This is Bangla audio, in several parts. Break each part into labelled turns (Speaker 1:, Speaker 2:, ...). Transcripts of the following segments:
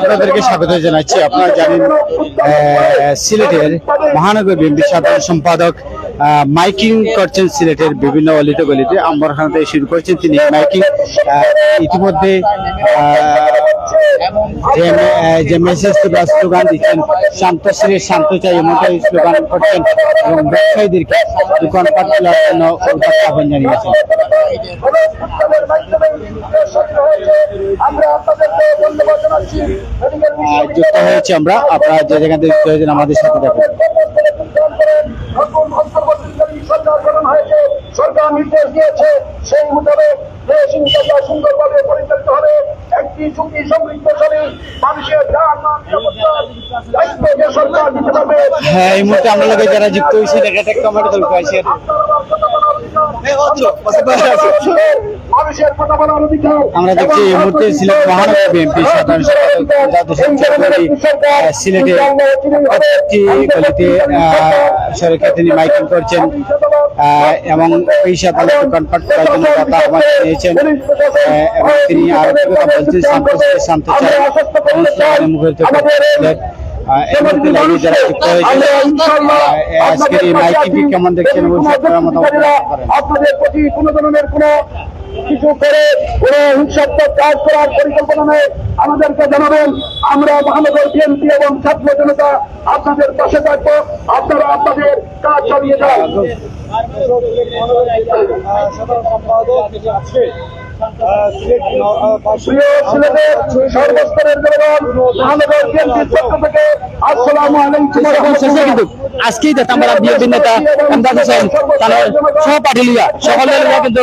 Speaker 1: আপনাদেরকে স্বাগত জানাচ্ছি। আপনারা জানেন সিলেটের মহানগর বিএনপি সাধারণ সম্পাদক মাইকিং করছেন সিলেটের বিভিন্ন অলিতে গলিতে। আম্বরখানাতে শুরু করছেন তিনি মাইকিং। ইতিমধ্যে যে মেসেজ স্লোগান দিচ্ছেন, শান্ত শ্রী, শান্ত চাই এমনটাই স্লোগান করছেন এবং ব্যবসায়ীদেরকে খোলার জন্য আহ্বান জানিয়েছেন। যুক্ত হয়েছে আমরা। আপনারা যে যেখান থেকে যুক্ত হয়েছেন আমাদের সাথে দেখুন।
Speaker 2: সরকার নির্দেশ দিয়েছে, সেই মোতাবেক দেশ ইনশাল্লাহ সুন্দরভাবে পরিচালিত হবে একটি ঝুঁকি সমৃদ্ধশালী মানুষের যান মাল নিরাপত্তার দায়িত্ব যে সরকার নিতে পারবে
Speaker 1: হ্যাঁ এই মুহূর্তে আমরা যারা যুক্ত দেখা
Speaker 2: অধিকার
Speaker 1: আমরা দেখছি এই মুহূর্তে সিলেট মহানগর বিএনপি সাধারণ সিলেটে সরকার তিনি মাইকিং করছেন এবং করার জন্য কথা এবং তিনি আরও কথা বলছেন, শান্ত শান্ত আজকের এই কেমন দেখছেন
Speaker 2: আপনাদের প্রতি কোন ধরনের কোন কিছু করে কোন হিংসাত্মক কাজ করার পরিকল্পনা নেই। আমাদেরকে জানাবেন আমরা মহানগর বিএনপি এবং ছাত্র জনতা আপনাদের পাশে থাকব। আপনারা আপনাদের কাজ চালিয়ে যান।
Speaker 3: আজকেই দেখতাম নেতা আমদাদ হোসেন সহপাঠী লিয়া কিন্তু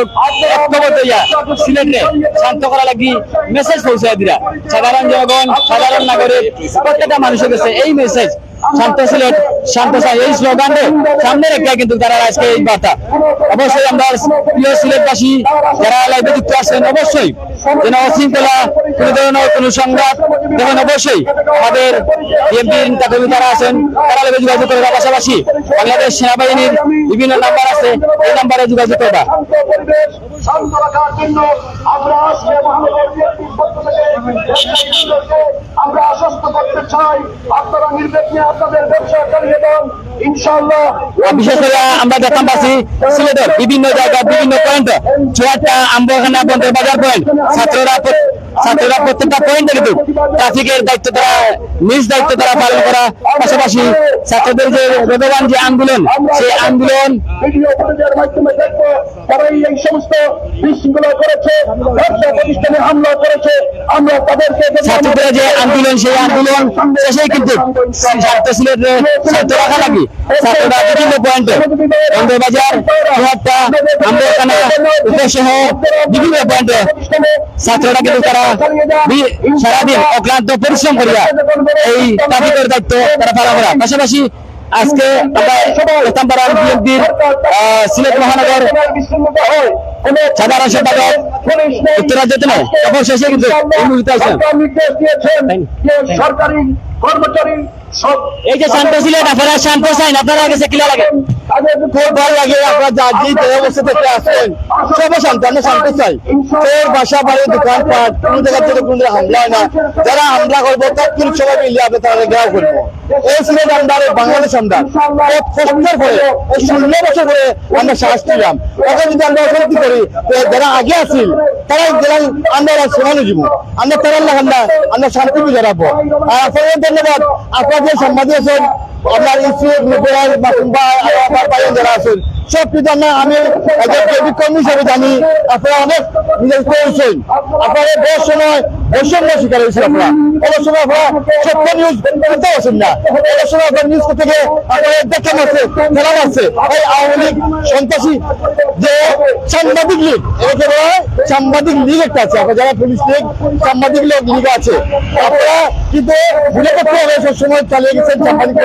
Speaker 3: সিলেটে শান্ত করা লাগি মেসেজ পৌঁছায় দিরা সাধারণ জনগণ, সাধারণ নাগরিক, প্রত্যেকটা মানুষের কাছে এই মেসেজ শান্ত সিলেট শান্ত এই স্লোগানে সামনে রেখে কিন্তু তারা আজকে এই বার্তা। অবশ্যই আমরা প্রিয় সিলেটবাসী যারা লাইভে যুক্ত আছেন, অবশ্যই যেন অশৃঙ্খলা কোনো ধরনের কোনো সংঘাত দেখেন, অবশ্যই আমাদের বিএনপির নেতাকর্মী যারা আছেন, তারা লাইভে যোগাযোগ করবা পাশাপাশি বাংলাদেশ সেনাবাহিনীর বিভিন্ন নাম্বার আছে, এই নাম্বারে যোগাযোগ করবা।
Speaker 2: শান্ত রাখার জন্য আমরা আজকে আমরা আশ্বস্ত করতে চাই। আপনারা নির্বিঘ্নে আপনাদের ব্যবসা চালিয়ে
Speaker 3: দেন বিভিন্ন জায়গা বিভিন্ন পয়েন্ট ছাত্ররা ছাত্ররা প্রত্যেকটা পয়েন্টে কিন্তু ট্রাফিকের দায়িত্ব তারা নিজ দায়িত্ব তারা পালন করা। পাশাপাশি ছাত্রদের যে বেগবান যে আন্দোলন সেই আন্দোলন
Speaker 2: ভিডিও ফুটেজের মাধ্যমে দেখব তারাই এই সমস্ত বিশৃঙ্খলা করেছে ব্যবসা প্রতিষ্ঠানে হামলা করেছে। আমরা তাদেরকে
Speaker 3: ছাত্রদের যে আন্দোলন সেই আন্দোলন শেষেই কিন্তু ছাত্র সিলেটে শান্ত রাখা লাগি ছাত্ররা বিভিন্ন পয়েন্টে বন্দরবাজার চুয়াট্টা আম্বরখানা বিভিন্ন পয়েন্টে ছাত্ররা কিন্তু তারা সারাদিন অক্লান্ত পরিশ্রম করিয়া এই ট্রাফিকের দায়িত্ব তারা পালন করা। পাশাপাশি আজকে সিলেট মহানগর সাধারণ সম্পাদক অবশেষে কিন্তু
Speaker 2: সরকার কর্মচারী
Speaker 3: এই যে শান্ত আপনারা শান্ত চাইন আপনারা কাছে ক্লিয়ার লাগে। খুব ভালো লাগে আপনারা যা যে যে অবস্থা থেকে আসছেন সব শান্ত আমরা শান্ত চাই। তোর বাসা বাড়ি দোকান পাট কোন জায়গা থেকে কোন হামলা হয় না। যারা হামলা করব তৎক্ষণ সবাই মিলিয়ে তারা গ্রাহ করব। এই সিলেট আমরা বাংলাদেশ আমরা এক কষ্টের পরে এই ষোলো বছর পরে আমরা সাহস পেলাম ওকে যদি আমরা অশান্তি করি যারা আগে আসিল তারা গেলাম আমরা সমানো জীবন আমরা তারা আমরা আমরা শান্তি আর আপনাদের ধন্যবাদ। আপনারা যে সাংবাদিক আছেন আপনার ইনস্টিটিউট মুখের বা আমার বাইরে যারা আছেন সব আমরা আমি একজন জৈবিক কর্মী হিসেবে জানি, আপনারা অনেক নিজের করেছেন। আপনারা বহু সময় বৈষম্য শিকার হয়েছেন আপনারা। অনেক সময় আপনারা সত্য নিউজ করতে পারছেন না। অনেক সময় আপনার নিউজ করতে গিয়ে আপনাদের দেখে মারছে খেলা মারছে এই আওয়ামী লীগ সন্ত্রাসী যে সাংবাদিক লীগ এটাকে বলা হয় সাংবাদিক লীগ একটা আছে। আপনার যারা পুলিশ লীগ, সাংবাদিক লীগ লীগ আছে, আপনারা কিন্তু ভুলে করতে হবে সবসময় চালিয়ে গেছেন সাংবাদিক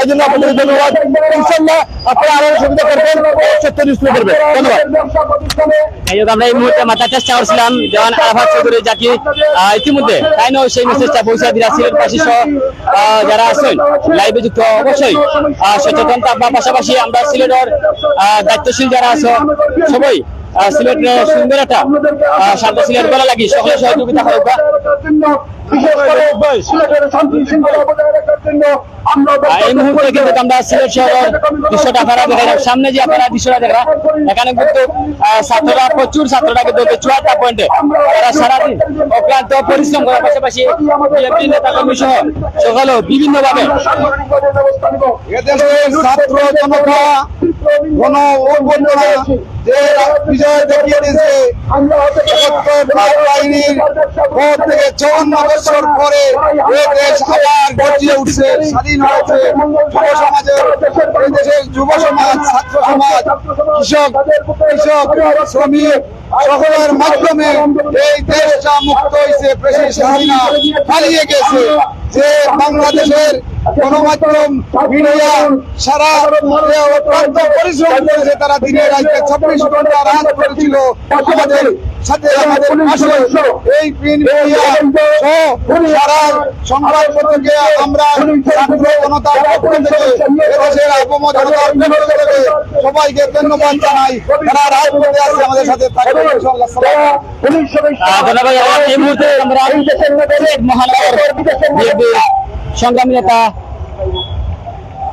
Speaker 3: এই জন্য আপনাদের ধন্যবাদ। ইনশাল্লাহ আপনারা আরও সুবিধা করবেন। এই মুহূর্তে মাথা জাকি ইতিমধ্যে তাই সেই সিলেট যারা অবশ্যই পাশাপাশি আমরা সিলেটের দায়িত্বশীল যারা আছে, সবাই সিলেটের সুন্দর একটা শান্ত সিলেট করা লাগি সকলে সহযোগিতা হোক সামনে যে আপনারা দৃশ্যটা দেখেন এখানে কিন্তু ছাত্ররা প্রচুর ছাত্ররা কিন্তু চুয়াত্তর পয়েন্টে তারা সারাদিন অক্লান্ত পরিশ্রম করার পাশাপাশি নেতা কর্মী সহ সকলেও বিভিন্নভাবে
Speaker 2: ছাত্র জনতা বিজয় দেখিয়ে দিয়েছে চৌন্ন বছর পরে সকলের মাধ্যমে এই দেশটা মুক্ত হয়েছে প্রেসিডেন্ট গেছে। যে বাংলাদেশের গণমাধ্যম, মিডিয়া সারা অত্যন্ত পরিশ্রম করেছে, তারা দিনে রাতে চব্বিশ ঘণ্টা রাত করেছিল। আমাদের সাথে আমাদের পাশে এই সহ আমরা ছাত্র জনতার পক্ষ থেকে এদেশের আবম জনতার পক্ষ থেকে সবাইকে ধন্যবাদ জানাই। তারা রাজপথে আছে আমাদের সাথে থাকবে।
Speaker 3: এই মুহূর্তে আমরা মহানগর সংগ্রামী নেতা থেকে, আহ,
Speaker 4: তাদের বিরুদ্ধে
Speaker 3: সিলেট মহানগর